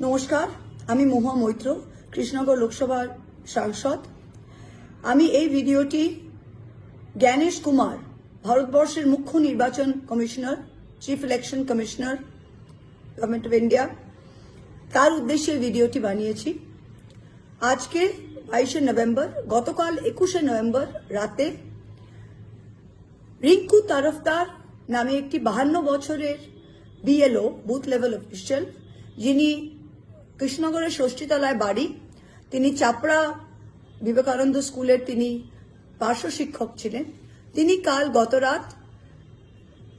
নমস্কার, আমি মহুয়া মৈত্র, কৃষ্ণনগর লোকসভার সাংসদ। আমি এই ভিডিওটি জ্ঞানেশ কুমার, ভারতবর্ষের মুখ্য নির্বাচন commissioner chief election commissioner government of India তার উদ্দেশ্যে ভিডিওটি বানিয়েছি। আজকে বাইশে নভেম্বর, গতকাল একুশে নভেম্বর রাতে রিঙ্কু তারফদার নামে একটি বাহান্ন বছরের বিএলও বুথ লেভেল অফিসিয়াল যিনি কৃষ্ণনগরের ষষ্ঠীতলায় বাড়ি। তিনি চাপড়া বিবেকানন্দ স্কুলের তিনি পার্শ্ব শিক্ষক ছিলেন। তিনি কাল গত রাত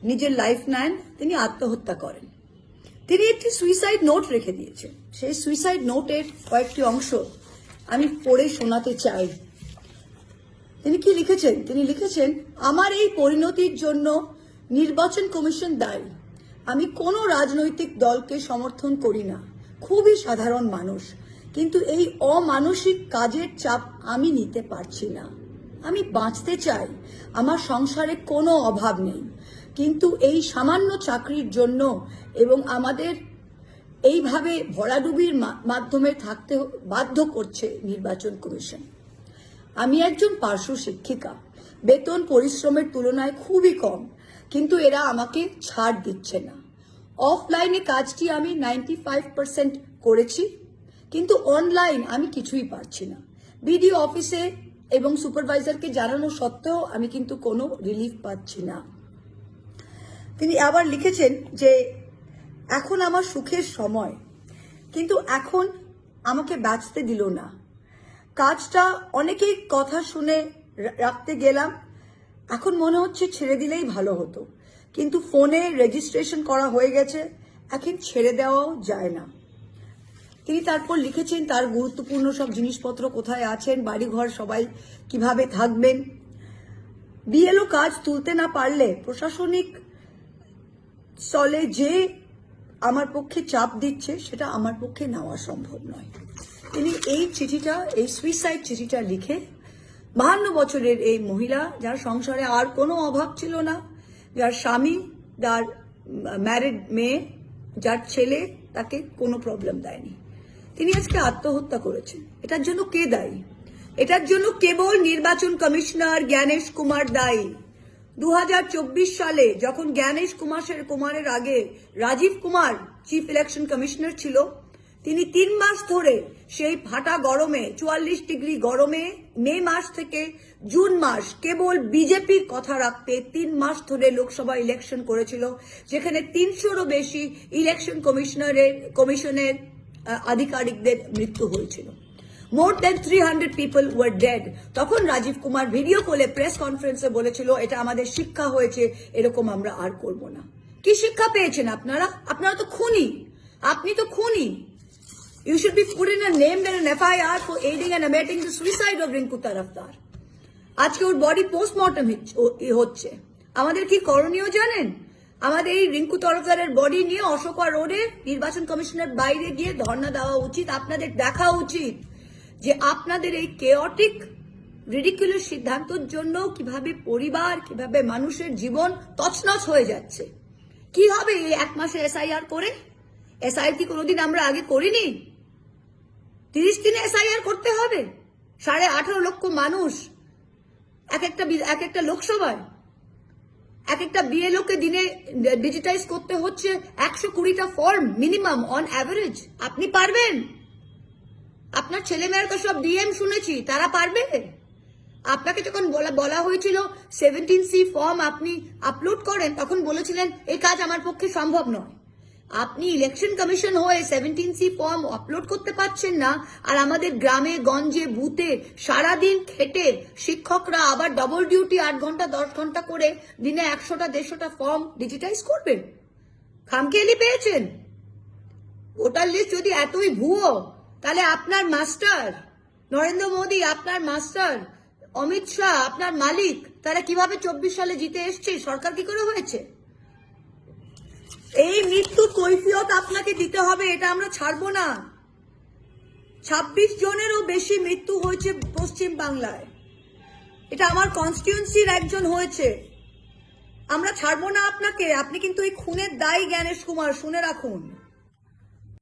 নিজের লাইফ নেন, তিনি আত্মহত্যা করেন। তিনি একটি সুইসাইড নোট রেখে দিয়েছেন। সেই সুইসাইড নোটের কয়েকটি অংশ আমি পড়ে শোনাতে চাই। তিনি কি লিখেছেন? তিনি লিখেছেন, আমার এই পরিণতির জন্য নির্বাচন কমিশন দায়ী। আমি কোনো রাজনৈতিক দলকে সমর্থন করি না। খুবই সাধারণ মানুষ। কিন্তু এই অমানসিক কাজের চাপ আমি নিতে পারছি না। আমি বাঁচতে চাই, আমার সংসারে কোনো অভাব নেই। কিন্তু এই সামান্য চাকরির জন্য এবং আমাদের এইভাবে ভরাডুবির মাধ্যমে থাকতে বাধ্য করছে নির্বাচন কমিশন। আমি একজন পার্শ্ব শিক্ষিকা। বেতন পরিশ্রমের তুলনায় খুবই কম, কিন্তু এরা আমাকে ছাড় দিচ্ছে না। অফলাইনে কাজটি আমি নাইনটি ফাইভ পার্সেন্ট করেছি, কিন্তু অনলাইন আমি কিছুই পারছি না। বিডিও অফিসে এবং সুপারভাইজারকে জানানো সত্ত্বেও আমি কিন্তু কোনো রিলিফ পাচ্ছি না। তিনি আবার লিখেছেন যে, এখন আমার সুখের সময়, কিন্তু এখন আমাকে বাঁচতে দিল না। কাজটা অনেকেই কথা শুনে রাখতে গেলাম, এখন মনে হচ্ছে ছেড়ে দিলেই ভালো হতো। কিন্তু ফোনে রেজিস্ট্রেশন করা হয়ে গেছে এখন ছেড়ে দেওয়াও যায় না। তিনি তারপর লিখেছেন, তার গুরুত্বপূর্ণ সব জিনিসপত্র কোথায় আছেন, বাড়িঘর সবাই কীভাবে থাকবেন? বিএলও কাজ তুলতে না পারলে প্রশাসনিক স্থলে যে আমার পক্ষে চাপ দিচ্ছে, সেটা আমার পক্ষে নেওয়া সম্ভব নয়। তিনি এই চিঠিটা, এই সুইসাইড চিঠিটা লিখে, বাহান্ন বছরের এই মহিলা, যার সংসারে আর কোনো অভাব ছিল না যার স্বামী, যার ম্যারিড মেয়ে, যার ছেলে তাকে কোনো প্রবলেম দেয়নি। তিনি আজকে আত্মহত্যা করেছেন। এটার জন্য কে দায়ী? এটার জন্য কেবল নির্বাচন কমিশনার জ্ঞানেশ কুমার দায়ী। দু হাজার চব্বিশ সালে যখন জ্ঞানেশ কুমারের কুমারের আগে Rajiv Kumar chief election commissioner ছিল তিনি তিন মাস ধরে সেই ফাটা গরমে, চুয়াল্লিশ ডিগ্রি গরমে, মে মাস থেকে জুন মাস কেবল বিজেপির কথা রাখতে তিন মাস ধরে লোকসভা ইলেকশন করেছিল, যেখানে তিনশোরও বেশি ইলেকশন কমিশনারের, কমিশনের আধিকারিকদের মৃত্যু হয়েছিল। More than three hundred people were dead. তখন রাজীব কুমার ভিডিও কলে, প্রেস কনফারেন্সে বলেছিল, এটা আমাদের শিক্ষা হয়েছে, এরকম আমরা আর করব না। কি শিক্ষা পেয়েছেন আপনারা? আপনারা তো খুনি। আপনি তো খুনি। You should be put in a name and an FIR for aiding and abetting the suicide of Rinku Tarafdar আজকে ওর বডি পোস্টমর্টম হচ্ছে আমাদের কি করণীয় জানেন? আমাদের এই রিঙ্কু তরফদারের বডি নিয়ে অশোকা রোডে নির্বাচন কমিশনের বাইরে গিয়ে ধর্ণা দেওয়া উচিত, আপনাদের দেখা উচিত যে আপনাদের এই কেয়টিক রিডিকুলার সিদ্ধান্তের জন্য কীভাবে পরিবার, কীভাবে মানুষের জীবন তছনছ হয়ে যাচ্ছে। কি হবে এই এক মাসে এসআইআর করে? এসআইআর কি কোনোদিন আমরা আগে করিনি? তিরিশ দিনে এসআইআর করতে হবে? সাড়ে আঠারো লক্ষ মানুষ এক একটা এক একটা লোকসভায়, এক একটা বিএলও কে দিনে ডিজিটাইজ করতে হচ্ছে একশো কুড়িটা ফর্ম মিনিমাম অন অ্যাভারেজ আপনি পারবেন? আপনার ছেলেমেয়েরা তো সব ডিএম শুনেছি, তারা পারবে? আপনাকে যখন বলা বলা হয়েছিল সেভেন্টিন সি ফর্ম আপনি আপলোড করেন, তখন বলেছিলেন, এই কাজ আমার পক্ষে সম্ভব নয়। আপনি ইলেকশন কমিশন হয়ে সেভেন্টিন সি ফর্ম আপলোড করতে পারছেন না, আর আমাদের গ্রামে, গঞ্জে, বুথে সারাদিন খেটে শিক্ষকরা আবার ডবল ডিউটি আট ঘণ্টা, দশ ঘণ্টা করে দিনে একশোটা, দেড়শোটা ফর্ম ডিজিটাইজ করবে খামখেয়ালি পেয়েছেন। ভোটার লিস্ট যদি এতই ভুয়ো, তাহলে আপনার মাস্টার নরেন্দ্র মোদী আপনার মাস্টার অমিত শাহ আপনার মালিক, তারা কীভাবে চব্বিশ সালে জিতে এসছে, সরকার কি করে হয়েছে? এই মৃত্যুর কৈফিয়ত আপনাকে দিতে হবে, এটা আমরা ছাড়বো না। ছাব্বিশ জনেরও বেশি মৃত্যু হয়েছে পশ্চিম বাংলায়। এটা আমার কনস্টিটিউন্সির একজন হয়েছে। আমরা ছাড়বো না আপনাকে, আপনি কিন্তু এই খুনের দায়ী জ্ঞানেশ কুমার, শুনে রাখুন।